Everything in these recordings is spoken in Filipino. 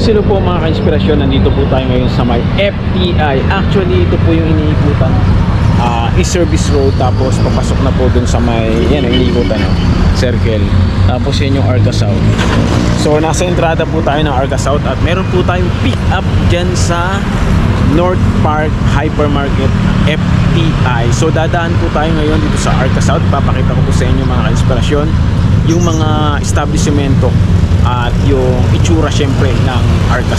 Yes, hello po mga ka-inspirasyon. Nandito po tayo ngayon sa may FTI. Actually, ito po yung iniikutan. Ah, e-service road tapos papasok na po dun sa may yan iniikutan no? circle. Tapos yan yung Arca South. So nasa entrada po tayo ng Arca South at meron po tayong pick up dyan sa North Park Hypermarket FTI. So dadaan po tayo ngayon dito sa Arca South. Papakita ko po sa inyo mga ka-inspirasyon yung mga establishmento at yung itsura syempre ng Arca.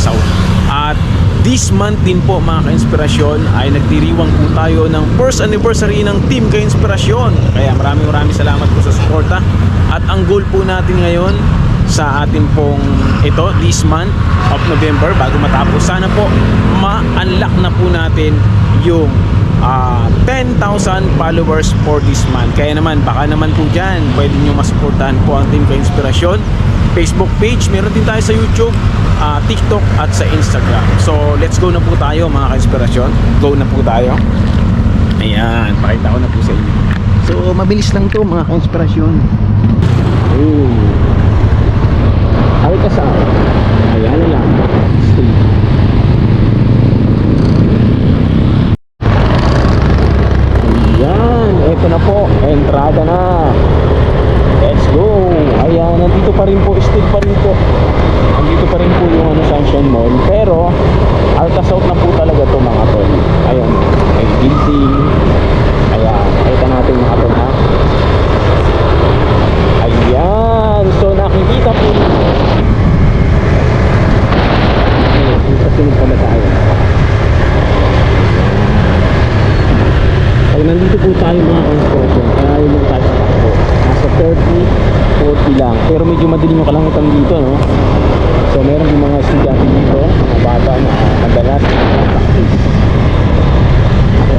At this month din po mga ka-inspirasyon ay nagdiriwang po tayo ng first anniversary ng Team Ka-Inspirasyon. Kaya maraming maraming salamat po sa suporta. At ang goal po natin ngayon sa atin pong ito, this month of November, bago matapos, sana po ma-unlock na po natin yung ah, 10,000 followers for this month. Kaya naman, baka naman po dyan, pwede nyo masuportahan po ang Team Ka-Inspirasyon. Facebook page, meron din tayo sa YouTube, ah, TikTok at sa Instagram. So, let's go na po tayo mga ka-inspirasyon. Go na po tayo. Ayan, pakita ko na po sa inyo. So, mabilis lang to mga ka-inspirasyon. Ooh. Ay ka sa Ayan na lang. Stay. Ayan, eto na po. Entrada na. Let's go. Ayan, nandito pa rin po. Still pa rin po. Nandito pa rin po yung ano, Sunshine Mall. Pero, Arca South na po talaga to mga tol. Ayan, may building. Ayan, kita natin mga tol ha. Ayan, so nakikita po. Ayan, sa sunod pala tayo. Pag nandito po tayo mga construction, yun yung tayo takbo. Nasa 30, 40 lang. Pero medyo madilim yung kalangitan dito, no? So meron din mga estudyante dito, mga bata na madalas practice. So,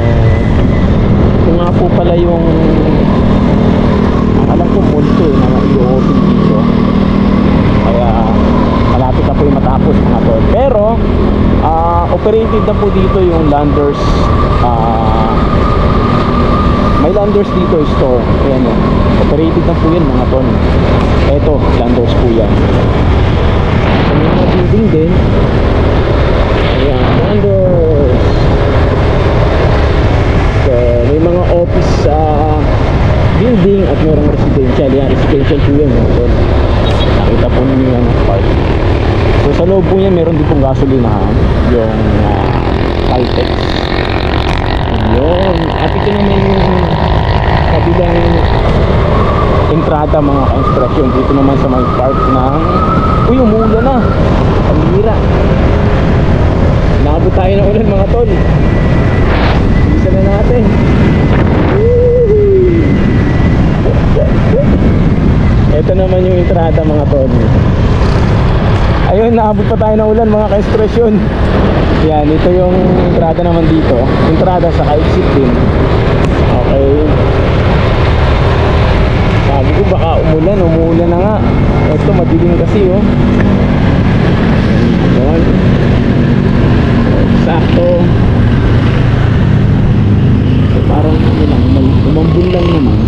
ito nga po pala yung alam ko multo eh, na i-open dito. Kaya malapit na po yung matapos mga tol. Pero, ah, operated na po dito yung Landers may Landers dito store. Ayan o. Operated na po yan mga ton. Eto, Landers po yan. May mga building din. Ayan, Landers. So, may mga office sa building at mayroong residential. Yan, residential po yan. Mga ton. Nakita po ninyo yan park. So, sa loob po yan, meron din pong gasolinahan. Yung uh, Caltex. Yun. At ito naman yung kabilang entrada mga ka-inspirasyon dito naman sa may park ng Uy, umuulan na. Pamira. Nakabot tayo ng ulan mga tol. Isa na natin. Ito naman yung entrada mga tol. Ayun, naabot pa tayo ng ulan mga ka-expression. Yan, ito yung entrada naman dito. Entrada sa exit din. Okay. Sabi ko baka umulan, umuulan na nga. Ito, madilim kasi oh. Yan. Sakto. So, parang ano lang, umambun lang naman.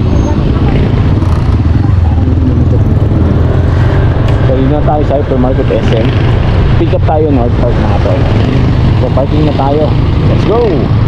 So, yun na tayo sa hypermarket SM. Pick up tayo North Park mga tol. So, parking na tayo. Let's go!